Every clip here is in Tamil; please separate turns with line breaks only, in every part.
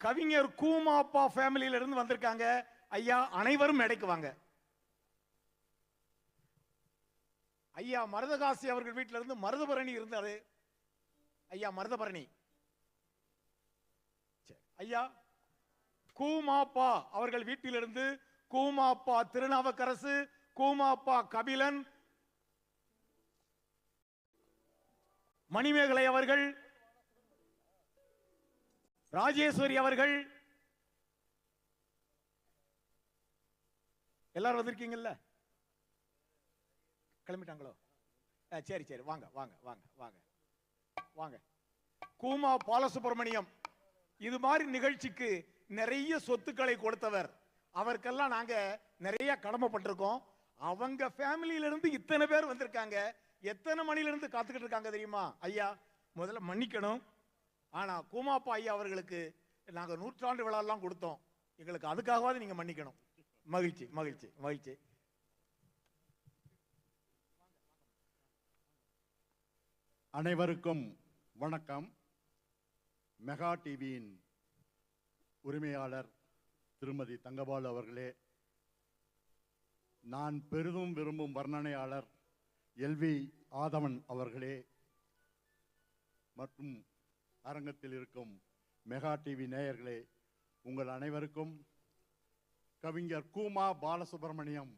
கவிஞர் கூமாப்பா ஃபேமிலியில இருந்து வந்திருக்காங்க. ஐயா அனைவரும் மேடைக்கு வாங்க. ஐயா மருதகாசி அவர்கள் வீட்டில இருந்து மருதபரணி இருந்தாரு. ஐயா மருதபரணி. ஐயா கூமாப்பா அவர்கள் வீட்டிலிருந்து கூமாப்பா திருநாவுக்கரசு கூமாப்பா கபிலன் மணிமேகலை அவர்கள் ராஜேஸ்வரி அவர்கள். எல்லாரும் வந்திருக்கீங்கல்ல? கிளம்பிட்டாங்களோ? சரி சரி. வாங்க வாங்க வாங்க வாங்க. வாங்க. கூமா பாலசுப்ரமணியம். இது மாதிரி நிகழ்ச்சிக்கு நிறைய சொத்துக்களை கொடுத்தவர். அவருக்கெல்லாம் நாங்க நிறைய கடமைப்பட்டிருக்கோம். அவங்க ஃபேமிலியில இருந்து இத்தனை பேர் வந்திருக்காங்க. எத்தனை மணில இருந்து காத்துக்கிட்டு இருக்காங்க தெரியுமா? ஐயா முதல்ல மன்னிக்கணும். ஆனால் கூமாப்பா ஐயா அவர்களுக்கு நாங்கள் நூற்றாண்டு விழாலாம் கொடுத்தோம். எங்களுக்கு அதுக்காகவாது நீங்கள் மன்னிக்கணும். மகிழ்ச்சி மகிழ்ச்சி மகிழ்ச்சி.
அனைவருக்கும் வணக்கம். மெகா டிவியின் உரிமையாளர் திருமதி தங்கபால் அவர்களே நான் பெரிதும் விரும்பும் வர்ணனையாளர் எல்வி ஆதவன் அவர்களே மற்றும் அரங்கத்தில் இருக்கும் மெகா டிவி நேயர்களே உங்கள் அனைவருக்கும் கவிஞர் கூமா பாலசுப்ரமணியம்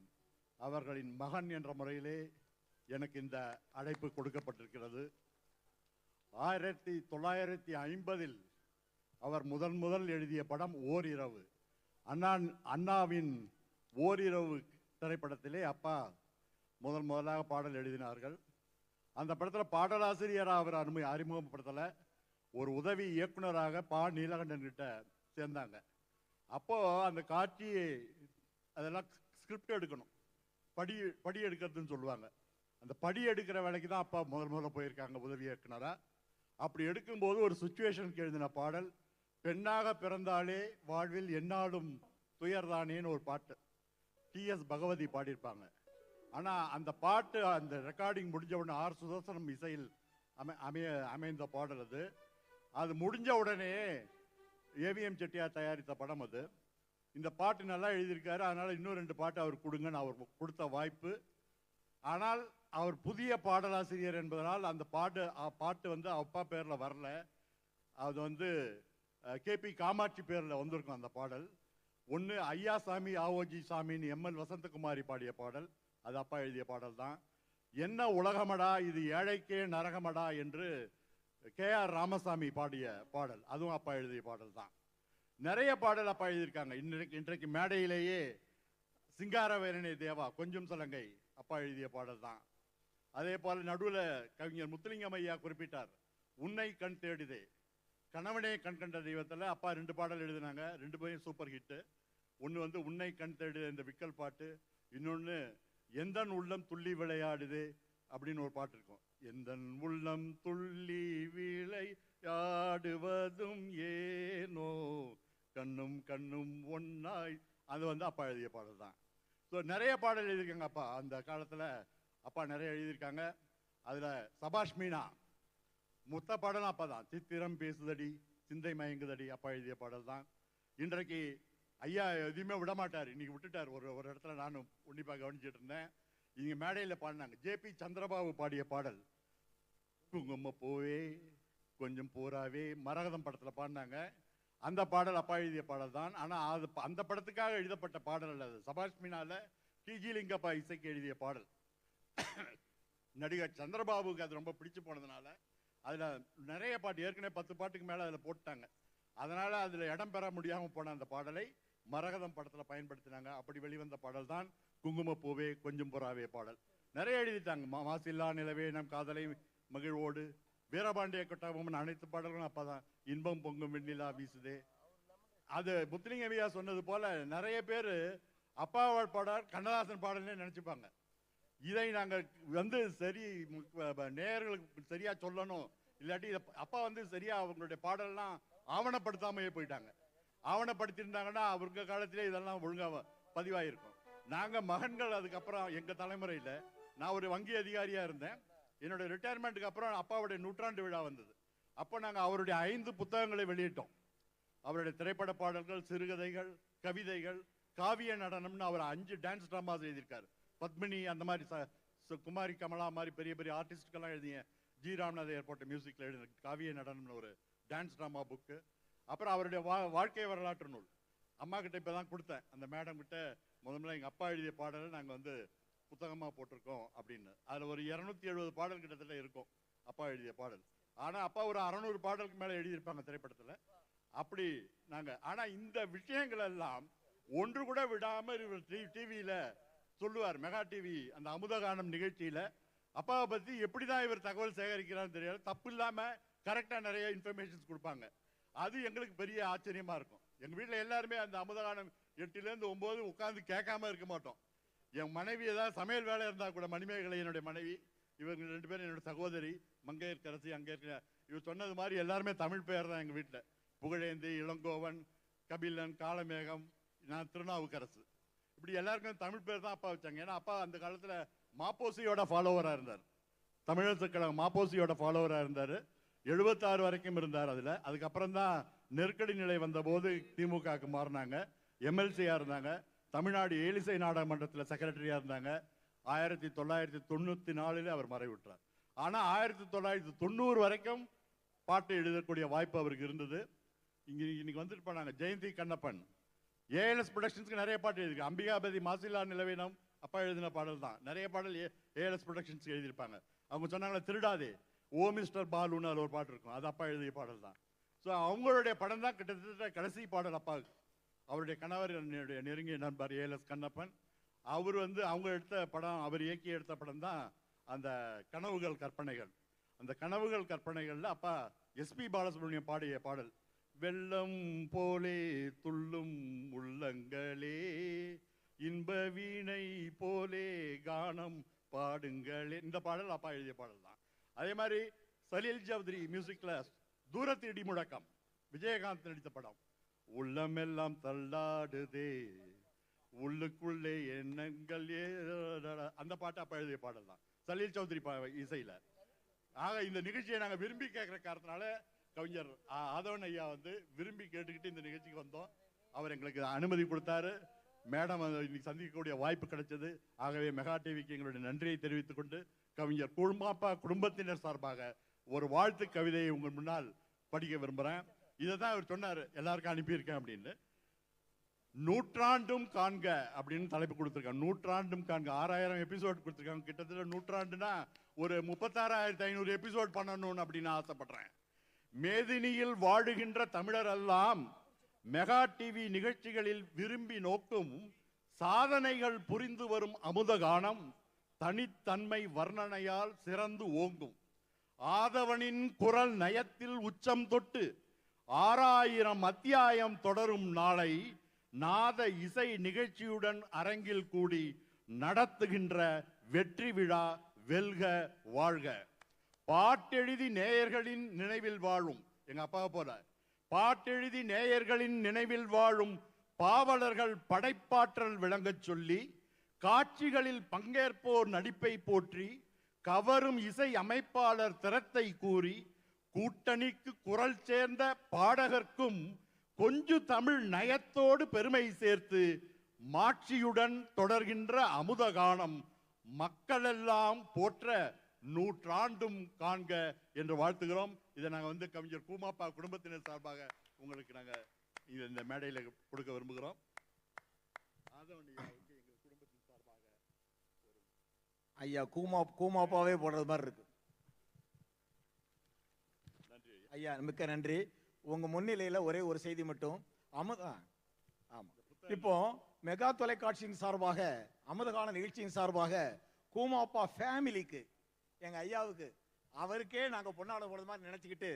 அவர்களின் மகன் என்ற முறையிலே எனக்கு இந்த அழைப்பு கொடுக்கப்பட்டிருக்கிறது. ஆயிரத்தி தொள்ளாயிரத்தி ஐம்பதில் அவர் முதன் முதல் எழுதிய படம் ஓரிரவு. அண்ணா அண்ணாவின் ஓரிரவு திரைப்படத்திலே அப்பா முதல் முதலாக பாடல் எழுதினார்கள். அந்த படத்தில் பாடலாசிரியராக அவர் அனுமதி அறிமுகப்படுத்தலை. ஒரு உதவி இயக்குனராக பா நீலகண்டன் கிட்ட சேர்ந்தாங்க. அப்போது அந்த காட்சி அதெல்லாம் ஸ்கிரிப்ட் எடுக்கணும். படி படி எடுக்கிறதுன்னு சொல்லுவாங்க. அந்த படி எடுக்கிற வேலைக்கு தான் அப்பா முதல் முதல்ல போயிருக்காங்க உதவி இயக்குனராக அப்படி எடுக்கும்போது ஒரு சுச்சுவேஷனுக்கு எழுதின பாடல் பெண்ணாக பிறந்தாலே வாழ்வில் என்னாலும் துயர்தானேன்னு ஒரு பாட்டு. டிஎஸ் பகவதி பாடியிருப்பாங்க. ஆனால் அந்த பாட்டு அந்த ரெக்கார்டிங் முடிஞ்ச உடனே ஆர் சுதர்சனம் இசையில் அமை அமைய அமைந்த பாடல் அது. அது முடிஞ்ச உடனே ஏவிஎம் செட்டியார் தயாரித்த படம் அது. இந்த பாட்டு நல்லா எழுதியிருக்காரு. அதனால் இன்னும் ரெண்டு பாட்டு அவர் கொடுங்கன்னு அவர் கொடுத்த வாய்ப்பு. ஆனால் அவர் புதிய பாடலாசிரியர் என்பதனால் அந்த பாட்டு பாட்டு வந்து அப்பா பேரில் வரல. அது வந்து கேபி காமாட்சி பேரில் வந்திருக்கும் அந்த பாடல். ஒன்று ஐயா சாமி ஆவோஜி சாமின்னு எம்எல் வசந்தகுமாரி பாடிய பாடல். அது அப்பா எழுதிய பாடல் தான் என்ன உலகமடா இது ஏழைக்கே நரகமடா என்று கே ஆர் ராமசாமி பாடிய பாடல். அதுவும் அப்பா எழுதிய பாடல் தான். நிறைய பாடல் அப்பா எழுதியிருக்காங்க. இன்றைக்கு இன்றைக்கு மேடையிலேயே சிங்காரவேரனே தேவா கொஞ்சம் சலங்கை அப்பா எழுதிய பாடல் தான். அதே போல் நடுவில் கவிஞர் முத்துலிங்கம் ஐயா குறிப்பிட்டார் உன்னை கண் தேடிதே. கணவனே கண் கண்ட தெய்வத்தில் அப்பா ரெண்டு பாடல் எழுதினாங்க. ரெண்டு பேரும் சூப்பர் ஹிட்டு ஒன்று வந்து உன்னை கண் தேடு இந்த விக்கல் பாட்டு. இன்னொன்று எந்தன் உள்ளம் துள்ளி விளையாடுதே? அப்படின்னு ஒரு பாட்டு இருக்கும். எந்த உள்ளம் துள்ளி விளையாடுவதும் ஏனோ கண்ணும் கண்ணும் ஒன்னாய். அது வந்து அப்பா எழுதிய பாடல் தான். ஸோ நிறைய பாடல் எழுதியிருக்காங்க அப்பா. அந்த காலத்தில் அப்பா நிறைய எழுதியிருக்காங்க. அதில் சபாஷ் மீனா மொத்த பாடலும் அப்பா தான். சித்திரம் பேசுதடி சிந்தை மயங்குதடி அப்பா எழுதிய பாடல் தான். இன்றைக்கு ஐயா எதையுமே விட மாட்டார் இன்னைக்கு விட்டுட்டார். ஒரு ஒரு இடத்துல நானும் உன்னிப்பாக கவனிச்சிட்டு இருந்தேன். இங்கே மேடையில் பாடினாங்க. ஜேபி சந்திரபாபு பாடிய பாடல். குங்கும பூவே கொஞ்சம் பூராவே மரகதம் படத்தில் பாடினாங்க. அந்த பாடல் அப்பா எழுதிய பாடல் தான். ஆனால் அது ப- அந்த படத்துக்காக எழுதப்பட்ட பாடல் அல்லது சபாஷ் மீனால டிஜிலிங்கப்பா இசைக்கு எழுதிய பாடல். நடிகர் சந்திரபாபுக்கு அது ரொம்ப பிடிச்சு போனதுனால அதில் நிறைய பாட்டு ஏற்கனவே பத்து பாட்டுக்கு மேலே அதில் போட்டாங்க அதனால் அதில் இடம் பெற முடியாமல் போன அந்த பாடலை மரகதம் படத்தில் பயன்படுத்தினாங்க. அப்படி வெளிவந்த பாடல் தான். குங்குமப்பூவே கொஞ்சம் புறாவே பாடல். நிறைய எழுதிட்டாங்க. மாசில்லா நிலவே நம் காதலை மகிழ்வோடு. வீரபாண்டிய கொட்டாபம்மன் அனைத்து பாடல்களும் அப்பதான். இன்பம் பொங்கும் வெண்ணிலா வீசுதே. அது முத்துலிங்கவியா சொன்னது போல நிறைய பேர் அப்பாவால் பாடல் கண்ணதாசன் பாடல்னே நினைச்சுப்பாங்க. இதை நாங்கள் வந்து சரி நேயர்களுக்கு சரியா சொல்லணும். இல்லாட்டி இதை அப்பா வந்து சரியா அவங்களுடைய பாடல்லாம் ஆவணப்படுத்தாமையே போயிட்டாங்க. ஆவணப்படுத்தியிருந்தாங்கன்னா அவங்க காலத்திலே இதெல்லாம் ஒழுங்காக பதிவாயிருக்கும். நாங்க மகன்கள் அதுக்கப்புறம் எங்க தலைமுறையில. நான் ஒரு வங்கி அதிகாரியா இருந்தேன். என்னோட ரிட்டையர்மெண்ட்டுக்கு அப்புறம் அப்பாவுடைய நூற்றாண்டு விழா வந்தது. அப்போ நாங்க அவருடைய ஐந்து புத்தகங்களை வெளியிட்டோம். அவருடைய திரைப்பட பாடல்கள் சிறுகதைகள் கவிதைகள் காவிய நடனம்னு அவர் அஞ்சு டான்ஸ் ட்ராமாஸ் எழுதியிருக்காரு. பத்மினி அந்த மாதிரி ச- ச- குமாரி கமலா மாதிரி பெரிய பெரிய ஆர்டிஸ்ட்கெல்லாம் எழுதிய ஜி. ராம்நாத் ஏர்போர்ட் மியூசிக்கில் எழுதின காவிய நடனம்னு ஒரு டான்ஸ் ட்ராமா புக்கு அப்புறம் அவருடைய வா வாழ்க்கை வரலாற்று நூல். அம்மா கிட்ட இப்போ தான் கொடுத்தேன். அந்த மேடம் கிட்ட முதல்ல எங்கள் அப்பா எழுதிய பாடலை நாங்கள் வந்து புத்தகமாக போட்டிருக்கோம் அப்படின்னு. அதில் ஒரு இரநூத்தி எழுபது பாடல் கிட்டத்தட்ட இருக்கும் அப்பா எழுதிய பாடல். ஆனால் அப்பா ஒரு அறநூறு பாடலுக்கு மேலே எழுதியிருப்பாங்க திரைப்படத்தில். அப்படி நாங்கள் ஆனால் இந்த விஷயங்கள் எல்லாம் ஒன்று கூட விடாமல் இவர் டிவியில் சொல்லுவார் மெகா டிவி அந்த அமுதகானம் நிகழ்ச்சியில். அப்பாவை பற்றி எப்படி தான் இவர் தகவல் சேகரிக்கிறான்னு தெரியாது. தப்பு இல்லாமல் கரெக்டாக நிறைய இன்ஃபர்மேஷன்ஸ் கொடுப்பாங்க. அது எங்களுக்கு பெரிய ஆச்சரியமா இருக்கும். எங்கள் வீட்டில் எல்லாருமே அந்த அமுதகானம் எட்டுலேருந்து ஒம்பது உட்காந்து கேட்காம இருக்க மாட்டோம். என் மனைவி ஏதாவது சமையல் வேலை இருந்தால் கூட மணிமேகலை என்னுடைய மனைவி இவங்க ரெண்டு பேரும் என்னோட சகோதரி மங்கையர்கரசி அங்கே இருக்க இவர் சொன்னது மாதிரி எல்லாருமே தமிழ் பெயர் தான் எங்கள் வீட்டில் புகழேந்தி இளங்கோவன் கபிலன் காளமேகம் நான் திருநாவுக்கரசு. இப்படி எல்லாருக்கும் தமிழ் பேர் தான் அப்பா வச்சாங்க. ஏன்னா அப்பா அந்த காலத்தில் மாப்போசியோட ஃபாலோவராக இருந்தார். தமிழரசு கழகம் மாப்போசியோட ஃபாலோவராக இருந்தார். எழுபத்தாறு வரைக்கும் இருந்தார் அதில். அதுக்கப்புறம் தான் நெருக்கடி நிலை வந்தபோது திமுகவுக்கு மாறினாங்க. எம்எல்சியாக இருந்தாங்க. தமிழ்நாடு ஏலிசை நாடாளுமன்றத்தில் செக்ரட்டரியாக இருந்தாங்க. ஆயிரத்தி தொள்ளாயிரத்தி தொண்ணூற்றி நாலுல அவர் மறைவிட்டார் ஆனால் ஆயிரத்தி தொள்ளாயிரத்தி தொண்ணூறு வரைக்கும் பாட்டு எழுதக்கூடிய வாய்ப்பு அவருக்கு இருந்தது. இங்கே இன்னைக்கு வந்துட்டு போனாங்க ஜெயந்தி கண்ணப்பன். ஏஎல்எஸ் ப்ரொடக்ஷன்ஸ்க்கு நிறைய பாட்டு எழுதிருக்கு அம்பிகாபதி மாசிலா நிலவினம் அப்பா எழுதின பாடல் தான். நிறைய பாடல் ஏ ஏஎல்எஸ் ப்ரொடக்ஷன்ஸ்க்கு எழுதியிருப்பாங்க. அவங்க சொன்னாங்களே திருடாதே. ஓ மிஸ்டர் பாலுன்னு அதில் ஒரு பாட்டு இருக்கும். அது அப்பா எழுதிய பாடல் தான். ஸோ அவங்களுடைய படம் தான் கிட்டத்தட்ட கடைசி பாடல் அப்பாவுக்கு அவருடைய கணவர் என்னுடைய நெருங்கிய நண்பர் ஏஎல்எஸ் கண்ணப்பன். அவர் வந்து அவங்க எடுத்த படம் அவர் இயக்கி எடுத்த படம் தான் அந்த கனவுகள் கற்பனைகள். அந்த கனவுகள் கற்பனைகள்ல அப்பா எஸ்பி பாலசுப்ரமணியம் பாடிய பாடல் வெள்ளம் போலே துள்ளும் உள்ளங்களே இன்ப வீணை போலே கானம் பாடுங்களே. இந்த பாடல் அப்பா எழுதிய பாடல் தான். அதே மாதிரி சலீல் சௌத்ரி மியூசிக்ல தூரத்து இடி முழக்கம் விஜயகாந்த் நடித்த படம். உள்ளமெல்லாம் தள்ளாடுதே. உள்ளுக்குள்ளே எண்ணங்கள் ஏ- அந்த பாட்டு அப்ப எழுதிய பாடல் தான் சலீல் சௌத்ரி இசையில. ஆக இந்த நிகழ்ச்சியை நாங்க விரும்பி கேட்கிற காரணத்தினால கவிஞர் ஆதவன் ஐயா வந்து விரும்பி கேட்டுக்கிட்டு இந்த நிகழ்ச்சிக்கு வந்தோம். அவர் எங்களுக்கு அனுமதி கொடுத்தாரு. மேடம் இன்னைக்கு சந்திக்கக்கூடிய வாய்ப்பு கிடைச்சது. ஆகவே மெகா டிவிக்கு எங்களுடைய நன்றியை தெரிவித்துக் கொண்டு கவிஞர் குழுமாப்பா குடும்பத்தினர் சார்பாக ஒரு வாழ்த்து கவிதையை உங்கள் முன்னால் படிக்க விரும்புறேன். இதை தான் அவர் சொன்னார் எல்லாருக்கும் அனுப்பியிருக்கேன் அப்படின்னு. நூற்றாண்டும் காண்க அப்படின்னு தலைப்பு கொடுத்துருக்காங்க. நூற்றாண்டும் காண்க. ஆறாயிரம் எபிசோட் கொடுத்துருக்காங்க. கிட்டத்தட்ட நூற்றாண்டுனா ஒரு முப்பத்தாறாயிரத்தி ஐநூறு எபிசோட் பண்ணணும்னு அப்படின்னு ஆசைப்படுறேன். மேதினியில் வாழுகின்ற தமிழர் எல்லாம் மெகா டிவி நிகழ்ச்சிகளில் விரும்பி நோக்கும் சாதனைகள் புரிந்து வரும் அமுதகானம் தனித்தன்மை வர்ணனையால் சிறந்து ஓங்கும். ஆதவனின் குரல் நயத்தில் உச்சம் தொட்டு ஆறாயிரம் அத்தியாயம் தொடரும் நாளை நாத இசை நிகழ்ச்சியுடன் அரங்கில் கூடி நடத்துகின்ற வெற்றி விழா வெல்க வாழ்க. பாட்டெழுதி நேயர்களின் நினைவில் வாழும். எங்க அப்பா போல. பாட்டெழுதி நேயர்களின் நினைவில் வாழும் பாவலர்கள் படைப்பாற்றல் விளங்கச் சொல்லி காட்சிகளில் பங்கேற்போர் நடிப்பை போற்றி கவரும் இசை அமைப்பாளர் திறத்தை கூறி கூட்டணிக்கு குரல் சேர்ந்த பாடகர்க்கும் கொஞ்சு தமிழ் நயத்தோடு பெருமை சேர்த்து மாட்சியுடன் தொடர்கின்ற அமுதகானம் மக்களெல்லாம் போற்ற நூற்றாண்டும் காண்க என்று வாழ்த்துகிறோம். இதை நாங்கள் வந்து கவிஞர் கூமாப்பா குடும்பத்தினர் சார்பாக உங்களுக்கு நாங்கள் இது இந்த மேடையில் கொடுக்க விரும்புகிறோம். எங்கள்
ஐயா கூமா கூமாப்பாவே போடுறது மாதிரி இருக்கு
நன்றி ஐயா.
மிக்க நன்றி. உங்க முன்னிலையில ஒரே ஒரு செய்தி மட்டும். அமுத ஆமாம் ஆமா. இப்போ மெகா தொலைக்காட்சியின் சார்பாக அமுதகால நிகழ்ச்சியின் சார்பாக கூமாப்பா ஃபேமிலிக்கு எங்க ஐயாவுக்கு அவருக்கே நாங்க பொன்னாட போடுற மாதிரி நினைச்சுக்கிட்டு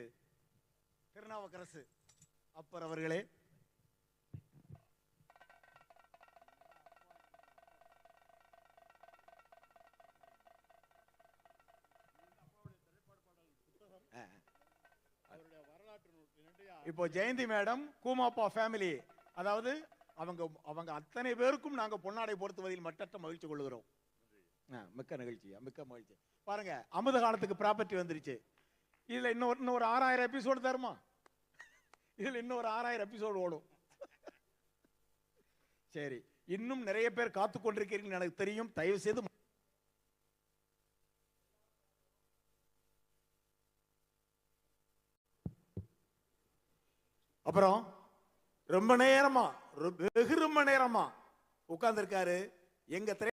திருநாவுக்கரசு. அப்பர் அவர்களே இப்போ ஜெயந்தி மேடம் கூமாப்பா ஃபேமிலி அதாவது அவங்க அவங்க அத்தனை பேருக்கும் நாங்க பொன்னாடை பொருத்துவதில் மட்டற்ற மகிழ்ச்சி கொள்கிறோம் மிக்க நிகழ்ச்சியா மிக்க மகிழ்ச்சி. பாருங்க அமுத காலத்துக்கு ப்ராப்பர்ட்டி வந்துருச்சு. இதுல இன்னொரு இன்னொரு ஆறாயிரம் எபிசோடு தருமா? இதுல இன்னொரு ஆறாயிரம் எபிசோடு ஓடும். சரி இன்னும் நிறைய பேர் காத்து கொண்டிருக்கிறீர்கள் எனக்கு தெரியும் தயவு செய்து அப்புறம் ரொம்ப நேரமா வெகு ரொம்ப நேரமா உட்கார்ந்துருக்காரு. எங்க திரை